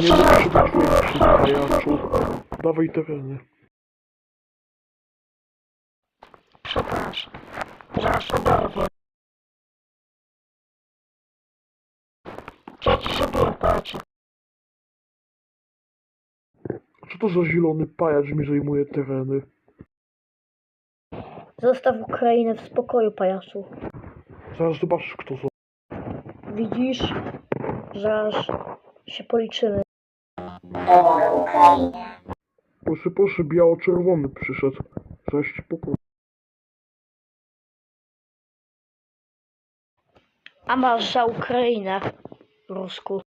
Nie twoich pajaczu. Dawaj tereny. Przepraszam. Zaraz oberwę. Co ci się było płaci? Co to za zielony pajacz mi zajmuje tereny? Zostaw Ukrainę w spokoju, pajacu. Zaraz zobaczysz kto za... Widzisz? Zaraz się policzymy. Dowolę Ukrainę. Proszę, proszę, biało-czerwony przyszedł. Ci pokój. A masz za Ukrainę, Rusku.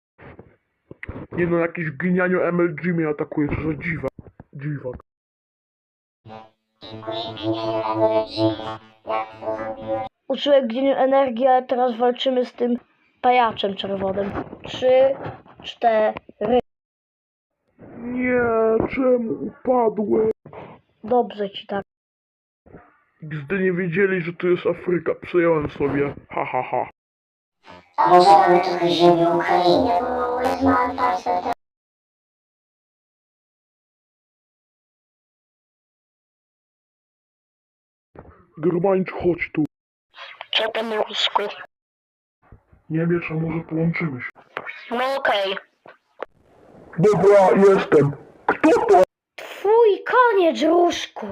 Nie no, jakiś ginianiu MLG mnie atakuje, co za dziwak. Dziwak. Uczyłem gnieniu energii, ale teraz walczymy z tym pajaczem czerwonym. Trzy, cztery. Czemu upadłem? Dobrze ci tak. Gdy nie wiedzieli, że to jest Afryka, przejąłem sobie. Ha, ha, ha. A może mamy trochę ziemi w Ukrainie, bo Germańcz, chodź tu. Co tam Rusku? Nie wiesz, a może połączymy się. No okej. Dobra, jestem. Twój koniec, Rusku!